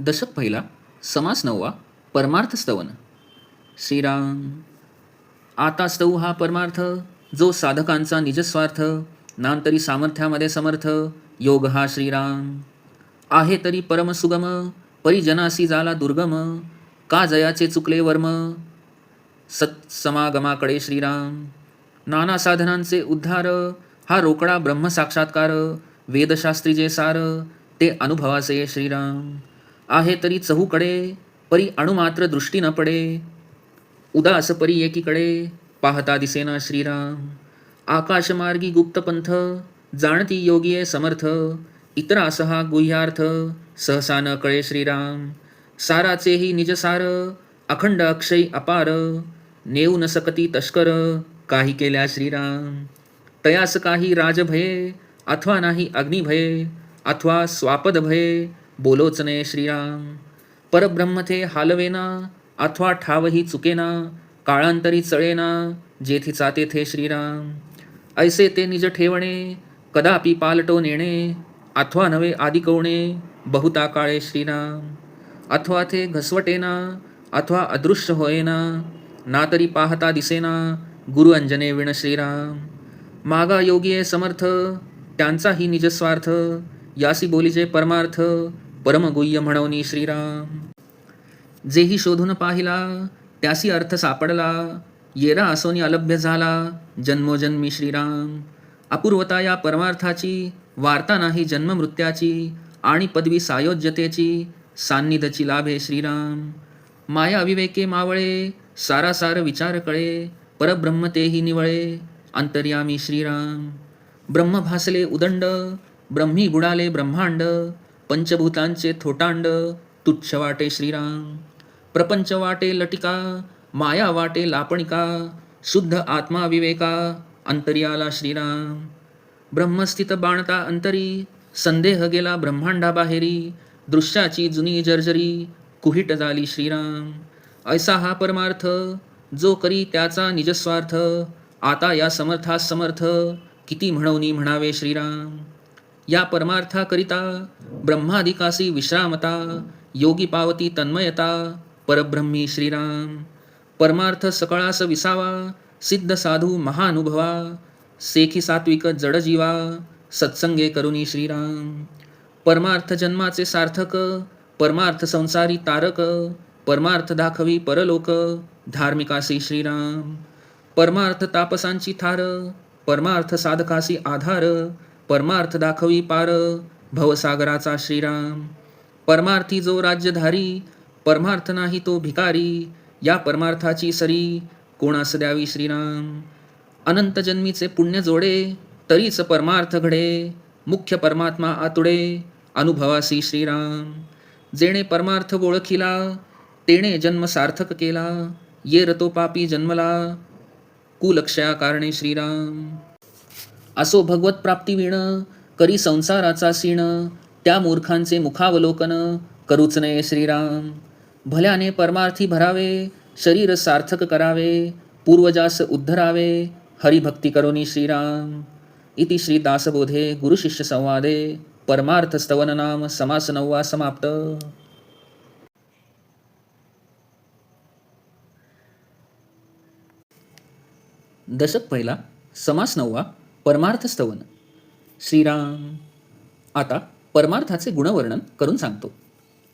दशक पहिला समास नववा परमार्थ स्तवन. श्रीराम आता स्तव हा परमार्थ जो साधकांचा निजस्वार्थ नांतरी सामर्थ्यामध्ये समर्थ योग हा श्रीराम. आहे तरी परम सुगम परिजनासी झाला दुर्गम का जयाचे चुकले वर्म? सत्समागमाकडे श्रीराम. नाना साधनांचे उद्धार हा रोकडा ब्रह्मसाक्षात्कार वेदशास्त्री जे सार ते अनुभवासे श्रीराम. आहे तरी चहूकडे परी अणुमात्र दृष्टी न पडे. उदास परी एकीकडे पाहता दिसेना श्रीराम. आकाशमार्गी गुप्तपंथ जाणती योगीये समर्थ. इतरास हा गुह्यार्थ सहसा न कळे श्रीराम. साराचेही निजसार अखंड अक्षय अपार. नेऊ न सकती तस्कर काही केल्या श्रीराम. तयास काही राजभये अथवा नाही अग्निभये अथवा स्वापद भये बोलोचने श्रीराम। परब्रह्म थे हालवेना अथवा ठावही चुकेना काळांतरी चळेना जेथीचा तेथे श्रीराम। ऐसे ते निज ठेवणे कदापि पालटो नेणे अथवा नवे आदिकवणे बहुता काळे श्रीराम। अथवा ते घसवटेना अथवा अदृश्य होयेना ना तरी पाहता दिसेना गुरु अंजने विण श्रीराम। मागा योगी समर्थ त्यांचाही निजस्वार्थ यासी बोलीचे परमार्थ परमगुह्य म्हणवनी श्रीराम. जेही शोधून पाहिला त्यासी अर्थ सापडला. येरा असोनी अलभ्य झाला. जन्मोजन्मी श्रीराम. अपूर्वता या परमार्थाची वार्ता नाही जन्ममृत्याची आणि पदवी सायोज्यतेची सान्निध्यची लाभे श्रीराम. माया अविवेके मावळे सारासार विचार कळे परब्रह्म तेही निवळे. अंतर्यामी श्रीराम. ब्रह्म भासले उदंड ब्रह्मी बुडाले ब्रह्मांड पंचभूतांचे थोटांड तुच्छ वाटे श्रीराम प्रपंच वाटे लटिका माया वाटे लापणिका शुद्ध आत्मा विवेका अंतरियाला श्रीराम. ब्रह्मस्थित बाणता अंतरी संदेह गेला ब्रह्मांडाबाहेरी दृश्याची जुनी जर्जरी कुहिट झाली श्रीराम. ऐसा हा परमार्थ जो करी त्याचा निजस्वार्थ आता या समर्थास समर्थ किती म्हणवनी म्हणावे श्रीराम. या परमार्थाकरिता ब्रह्मादिकासी विश्रामता योगी पावती तन्मयता परब्रह्मी श्रीराम परमार्थ सकळास विसावा सिद्ध साधू महानुभवा सेखी सात्विक जडजीवा सत्संगे करुणी श्रीराम परमार्थ जन्माचे सार्थक परमार्थ संसारी तारक परमार्थ दाखवी परलोक धार्मिकासी श्रीराम परमार्थ तापसांची थार परमार्थ साधकासी आधार परमार्थ दाखवी पार भवसागराचा श्रीराम. परमार्थी जो राज्यधारी परमार्थ नाही तो भिकारी या परमार्थाची सरी कोणास द्यावी श्रीराम? अनंत जन्मीचे पुण्य जोडे तरीच परमार्थ घडे मुख्य परमात्मा आतुडे अनुभवासी श्रीराम. जेणे परमार्थ ओळखिला तेणे जन्म सार्थक केला ये रतो पापी जन्मला कुलक्षया कारणे श्रीराम. असो भगवत प्राप्ती विण करी संसाराचा सीण त्या मूर्खांचे मुखावलोकन करूच नये श्रीराम. भल्याने परमार्थी भरावे शरीर सार्थक करावे पूर्वजास उद्धरावे हरिभक्ती करोनी श्रीराम. इति श्री दासबोधे गुरुशिष्य संवादे परमार्थ स्तवन नाम समास नववा समाप्त. दशक पहिला समास नववा परमार्थ स्तवन श्रीराम. आता परमार्थाचे गुणवर्णन करून सांगतो.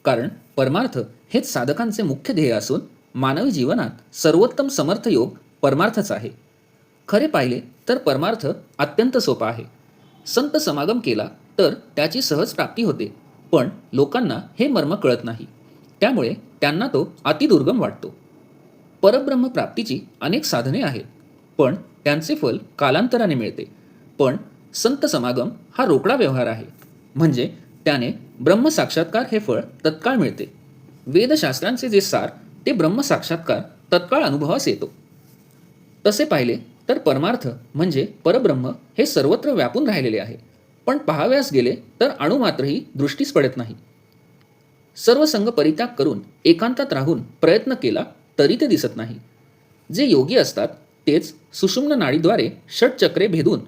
कारण परमार्थ हेच साधकांचे मुख्य ध्येय असून मानवी जीवनात सर्वोत्तम समर्थ योग परमार्थच आहे. खरे पाहिले तर परमार्थ अत्यंत सोपा आहे. संत समागम केला तर त्याची सहज प्राप्ती होते. पण लोकांना हे मर्म कळत नाही. त्यामुळे त्यांना तो अतिदुर्गम वाटतो. परब्रह्म प्राप्तीची अनेक साधने आहेत. पण त्यांचे फल कालांतराने मिळते. पण संत समागम हा रोकडा व्यवहार आहे. म्हणजे त्याने ब्रह्मसाक्षात्कार हे फळ तत्काळ मिळते. वेदशास्त्रांचे जे सार ते ब्रह्मसाक्षात्कार तत्काळ अनुभवास येतो. तसे पाहिले तर परमार्थ म्हणजे परब्रह्म हे सर्वत्र व्यापून राहिलेले आहे. पण पाहाव्यास गेले तर अणुमात्रही दृष्टीस पडत नाही. सर्व संघ परित्याग करून एकांतात राहून प्रयत्न केला तरी ते दिसत नाही. जे योगी असतात तेच सुषुम्न नाडीद्वारे षटचक्रे भेदून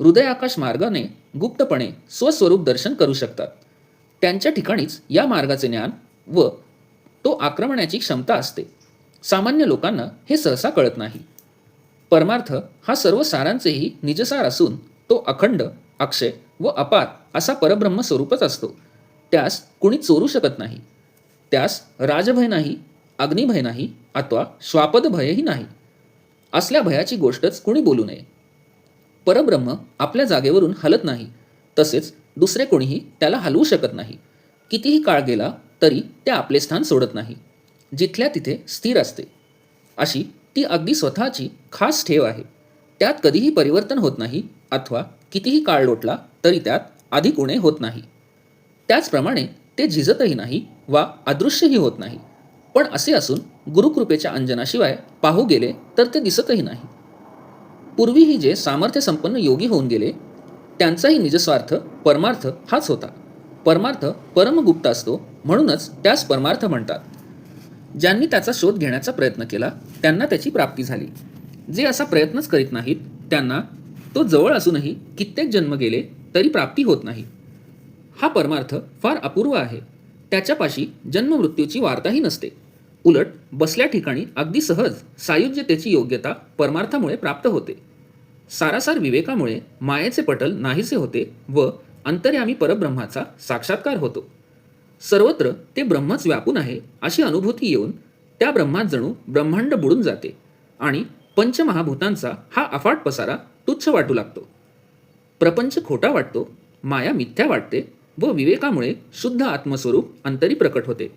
हृदयाकाश मार्गाने गुप्तपणे स्वस्वरूप दर्शन करू शकतात. त्यांच्या ठिकाणीच या मार्गाचे ज्ञान व तो आक्रमणाची क्षमता असते. सामान्य लोकांना हे सहसा कळत नाही. परमार्थ हा सर्व सारांचेही निजसार असून तो अखंड अक्षय व अपार असा परब्रह्म स्वरूपच असतो. त्यास कुणी चोरू शकत नाही. त्यास राजभय नाही अग्निभय नाही अथवा श्वापद भयही नाही. असल्या भयाची गोष्टच कुणी बोलू नये. परब्रह्म आपल्या जागेवरून हलत नाही तसेच दुसरे कोणीही त्याला हलवू शकत नाही. कितीही काळ गेला तरी ते आपले स्थान सोडत नाही जिथल्या तिथे स्थिर असते. अशी ती अगदी स्वतःची खास ठेव आहे. त्यात कधीही परिवर्तन होत नाही अथवा कितीही काळ लोटला तरी त्यात अधिक उणे होत नाही. त्याचप्रमाणे ते झिजतही नाही वा अदृश्यही होत नाही. पण असे असून गुरुकृपेच्या अंजनाशिवाय पाहू गेले तर ते दिसतही नाही. पूर्वीही जे सामर्थ्यसंपन्न योगी होऊन गेले त्यांचाही निजस्वार्थ परमार्थ हाच होता. परमार्थ परमगुप्त असतो म्हणूनच त्यास परमार्थ म्हणतात. ज्यांनी त्याचा शोध घेण्याचा प्रयत्न केला त्यांना त्याची प्राप्ती झाली. जे असा प्रयत्नच करीत नाहीत त्यांना तो जवळ असूनही कित्येक जन्म गेले तरी प्राप्ती होत नाही. हा परमार्थ फार अपूर्व आहे. त्याच्यापाशी जन्ममृत्यूची वार्ताही नसते. उलट बसल्या ठिकाणी अगदी सहज सायुज्यतेची योग्यता परमार्थामुळे प्राप्त होते. सारासार विवेकामुळे मायेचे पटल नाहीसे होते व अंतर्यामी परब्रह्माचा साक्षात्कार होतो. सर्वत्र ते ब्रह्मच व्यापून आहे अशी अनुभूती येऊन त्या ब्रह्मात जणू ब्रह्मांड बुडून जाते आणि पंचमहाभूतांचा हा अफाट पसारा तुच्छ वाटू लागतो. प्रपंच खोटा वाटतो माया मिथ्या वाटते व विवेकामुळे शुद्ध आत्मस्वरूप अंतरी प्रकट होते.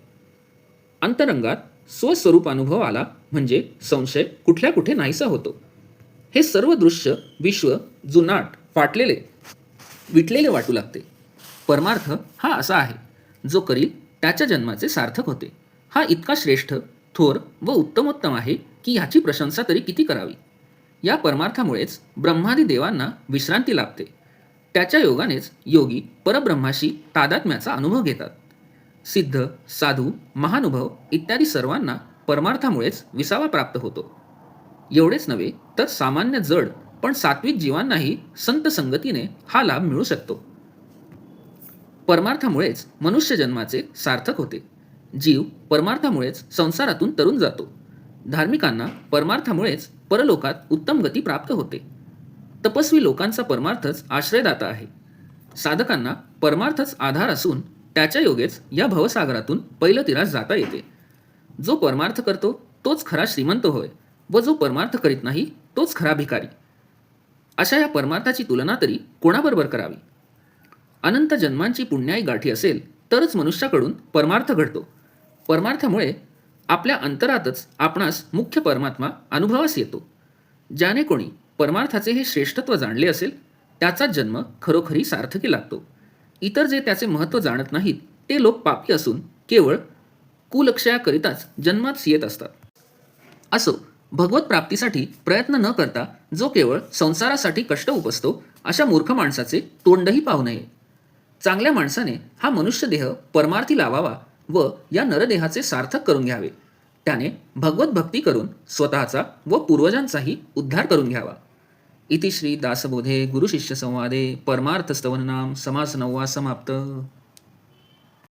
अंतरंगात स्वस्वरूप अनुभव आला म्हणजे संशय कुठल्या कुठे नाहीसा होतो. हे सर्व दृश्य विश्व जुनाट फाटलेले विटलेले वाटू लागते. परमार्थ हा असा आहे जो करील त्याच्या जन्माचे सार्थक होते. हा इतका श्रेष्ठ थोर व उत्तमोत्तम आहे की ह्याची प्रशंसा तरी किती करावी. या परमार्थामुळेच ब्रह्मादी देवांना विश्रांती लाभते. त्याच्या योगानेच योगी परब्रह्माशी तादात्म्याचा अनुभव घेतात. सिद्ध साधू महानुभव इत्यादी सर्वांना परमार्थामुळेच विसावा प्राप्त होतो. एवढेच नव्हे तर सामान्य जड पण सात्विक जीवांनाही संत संगतीने हा लाभ मिळू शकतो. परमार्थामुळेच मनुष्य जन्माचे सार्थक होते. जीव परमार्थामुळेच संसारातून तरुण जातो. धार्मिकांना परमार्थामुळेच परलोकात उत्तम गती प्राप्त होते. तपस्वी लोकांचा परमार्थच आश्रयदाता आहे. साधकांना परमार्थच आधार असून त्याच्या योगेच या भवसागरातून पहिलं तिरास जाता येते. जो परमार्थ करतो तोच खरा श्रीमंत होय व जो परमार्थ करीत नाही तोच खरा भिकारी. अशा या परमार्थाची तुलना तरी कोणाबरोबर करावी? अनंत जन्मांची पुण्याई गाठी असेल तरच मनुष्याकडून परमार्थ घडतो. परमार्थामुळे आपल्या अंतरातच आपणास मुख्य परमात्मा अनुभवास येतो. ज्याने कोणी परमार्थाचे हे श्रेष्ठत्व जाणले असेल त्याचा जन्म खरोखरी सार्थकी लागतो. इतर जे त्याचे महत्त्व जाणत नाहीत ते लोक पापी असून केवळ कुलक्षयाकरिताच जन्मात येत असतात. असो भगवत प्राप्तीसाठी प्रयत्न न करता जो केवळ संसारासाठी कष्ट उपसतो अशा मूर्ख माणसाचे तोंडही पाहू नये. चांगल्या माणसाने हा मनुष्य देह परमार्थी लावावा व या नरदेहाचे सार्थक करून घ्यावे. त्याने भगवत भक्ती करून स्वतःचा व पूर्वजांचाही उद्धार करून घ्यावा. इति श्री दासबोधे गुरुशिष्य संवादे परमार्थस्तवननाम समास नववा समाप्त